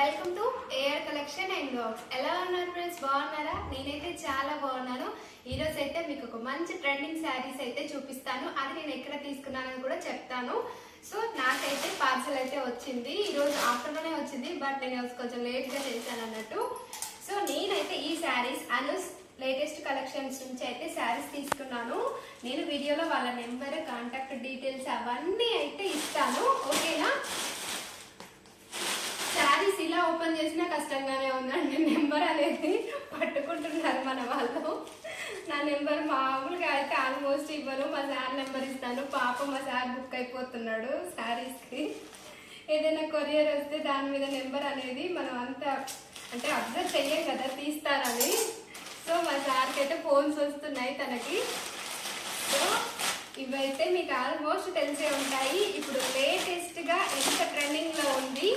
Welcome to AR collection and blogs ఎలా ఉన్నారు friends బాగున్నారా? నేనైతే చాలా బాగున్నాను. ఈరోజు అయితే మీకు ఒక మంచి ట్రెండింగ్ శారీస్ అయితే చూపిస్తాను. అది నేను ఎక్కడ తీసుకున్నానని కూడా చెప్తాను. సో నాకైతే పార్సల్ అయితే వచ్చింది. ఈరోజు ఆఫ్టర్నూనే వచ్చింది బట్ నేను కొంచెం లేట్గా చేశాను అన్నట్టు. సో నేనైతే ఈ శారీస్ అనుస్ లేటెస్ట్ కలెక్షన్స్ నుంచి అయితే శారీస్ తీసుకున్నాను. నేను వీడియోలో వాళ్ళ నెంబర్ కాంటాక్ట్ డీటెయిల్స్ అవన్నీ అయితే ఇస్తాను. ఓకేనా ఇలా ఓపెన్ చేసినా కష్టంగానే ఉందండి. నెంబర్ అనేది పట్టుకుంటున్నారు మన వాళ్ళు. నా నెంబర్ మామూలుగా అయితే ఆల్మోస్ట్ ఇవ్వను మా సార్ నెంబర్ ఇస్తాను. పాప మా సార్ బుక్ అయిపోతున్నాడు శారీస్కి. ఏదైనా కొరియర్ వస్తే దాని మీద నెంబర్ అనేది మనం అంతా అంటే అబ్జర్వ్ చెయ్యం కదా తీస్తారని. సో మా సార్కి అయితే ఫోన్స్ వస్తున్నాయి తనకి. సో ఇవైతే మీకు ఆల్మోస్ట్ తెలిసే ఉంటాయి. ఇప్పుడు లేటెస్ట్గా ఎంత ట్రెండింగ్లో ఉంది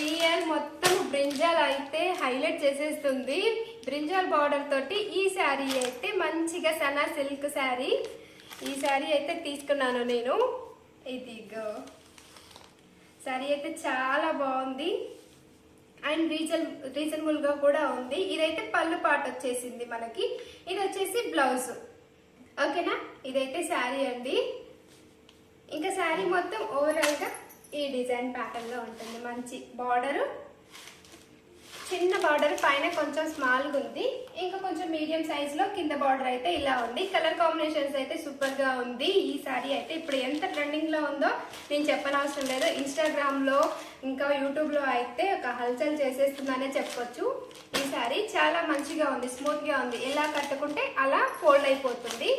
ఈ ఇయర్ మొత్తం బ్రింజాల్ అయితే హైలైట్ చేసేస్తుంది. బ్రింజాల్ బార్డర్ తోటి ఈ శారీ అయితే మంచిగా సనా సిల్క్ శారీ. ఈ శారీ అయితే తీసుకున్నాను నేను. ఇదిగో. శారీ అయితే చాలా బాగుంది. అండ్ రీజన్ రీజనబుల్గా కూడా ఉంది. ఇదైతే పళ్ళు పాట వచ్చేసింది మనకి. ఇది వచ్చేసి బ్లౌజ్. ఓకేనా? ఇదైతే శారీ అండి. ఇంకా శారీ మొత్తం ఓవరాల్గా ఈ డిజైన్ ప్యాటర్న్లో ఉంటుంది. మంచి బార్డరు. చిన్న బార్డర్ పైన కొంచెం స్మాల్గా ఉంది. ఇంకా కొంచెం మీడియం సైజులో కింద బార్డర్ అయితే ఇలా ఉంది. కలర్ కాంబినేషన్స్ అయితే సూపర్గా ఉంది. ఈ సారీ అయితే ఇప్పుడు ఎంత ట్రెండింగ్లో ఉందో నేను చెప్పనవసరం లేదు. ఇన్స్టాగ్రామ్లో ఇంకా యూట్యూబ్లో అయితే ఒక హల్చల్ చేసేస్తుందనే చెప్పొచ్చు. ఈ సారీ చాలా మంచిగా ఉంది స్మూత్గా ఉంది. ఎలా కట్టుకుంటే అలా ఫోల్డ్ అయిపోతుంది.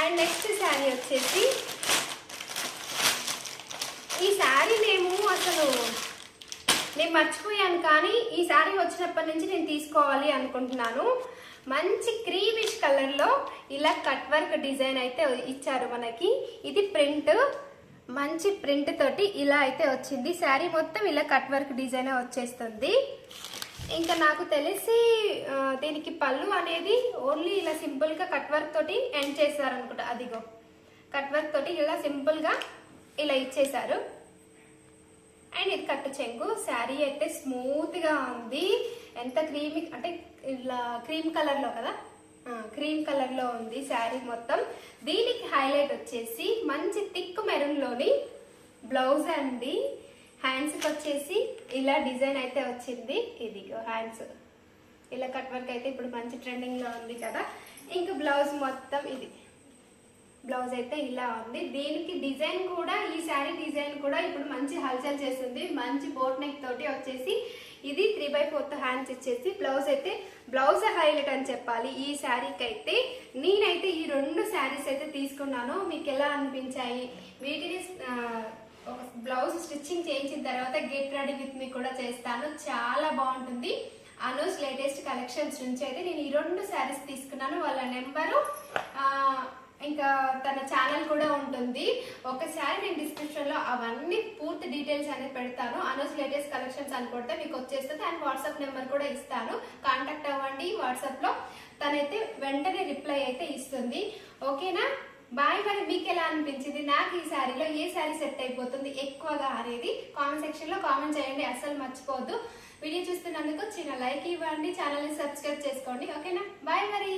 అండ్ నెక్స్ట్ శారీ వచ్చేసి ఈ శారీ మేము అసలు నేను మర్చిపోయాను కానీ ఈ శారీ వచ్చినప్పటి నుంచి నేను తీసుకోవాలి అనుకుంటున్నాను. మంచి క్రీమిష్ కలర్లో ఇలా కట్ వర్క్ డిజైన్ అయితే ఇచ్చారు మనకి. ఇది ప్రింట్ మంచి ప్రింట్ తోటి ఇలా అయితే వచ్చింది. శారీ మొత్తం ఇలా కట్ వర్క్ డిజైన్ వచ్చేస్తుంది. ఇంకా నాకు తెలిసి దీనికి పళ్ళు అనేది ఓన్లీ ఇలా సింపుల్గా కట్ వర్క్ తోటి ఎండ్ చేశారు అనుకుంటా అదిగో కట్ వర్క్ తోటి ఇలా సింపుల్గా ఇలా ఇచ్చేశారు. అండ్ ఇది కట్ట చెంగు. శారీ అయితే స్మూత్గా ఉంది. ఎంత క్రీమీ అంటే ఇలా క్రీమ్ కలర్లో కదా? క్రీమ్ కలర్లో ఉంది శారీ మొత్తం. దీనికి హైలైట్ వచ్చేసి మంచి థిక్ మెరూన్లోని బ్లౌజ్ అండి. హ్యాండ్స్కి వచ్చేసి ఇలా డిజైన్ అయితే వచ్చింది. ఇదిగో హ్యాండ్స్ ఇలా కట్ వర్క్ అయితే ఇప్పుడు మంచి ట్రెండింగ్లో ఉంది కదా. ఇంకా బ్లౌజ్ మొత్తం ఇది. బ్లౌజ్ అయితే ఇలా ఉంది. దీనికి డిజైన్ కూడా ఈ శారీ డిజైన్ కూడా ఇప్పుడు మంచి హల్చల్ చేస్తుంది. మంచి బోట్ నెక్ తోటి వచ్చేసి ఇది త్రీ బై ఫోర్త్ హ్యాండ్స్ ఇచ్చేసి బ్లౌజ్ అయితే బ్లౌజ్ హైలైట్ అని చెప్పాలి. ఈ శారీకి అయితే నేనైతే ఈ రెండు శారీస్ అయితే తీసుకున్నాను. మీకు ఎలా అనిపించాయి? వీటిని ఒక బ్లౌజ్ స్టిచ్చింగ్ చేయించిన తర్వాత గెట్ రెడీ విత్ మీ కూడా చేస్తాను. చాలా బాగుంటుంది. అనూస్ లేటెస్ట్ కలెక్షన్స్ నుంచి అయితే నేను ఈ రెండు శారీస్ తీసుకున్నాను. వాళ్ళ నెంబరు తన ఛానల్ కూడా ఉంటుంది. ఒకసారి నేను డిస్క్రిప్షన్లో అవన్నీ పూర్తి డీటెయిల్స్ అనేది పెడతాను. అనూస్ లేటెస్ట్ కలెక్షన్స్ అని కొడితే మీకు వచ్చేస్తుంది. అండ్ వాట్సాప్ నెంబర్ కూడా ఇస్తాను. కాంటాక్ట్ అవ్వండి వాట్సాప్లో. తనైతే వెంటనే రిప్లై అయితే ఇస్తుంది. ఓకేనా? బాయ్ మరి మీకు ఎలా అనిపించింది? నాకు ఈ శారీలో ఏ శారీ సెట్ అయిపోతుంది? ఎక్కువగా అనేది కామెంట్ సెక్షన్లో కామెంట్ చేయండి. అస్సలు మర్చిపోవద్దు. వీడియో చూస్తున్నందుకు చిన్న లైక్ ఇవ్వండి. ఛానల్ని సబ్స్క్రైబ్ చేసుకోండి. ఓకేనా? బాయ్ మరి.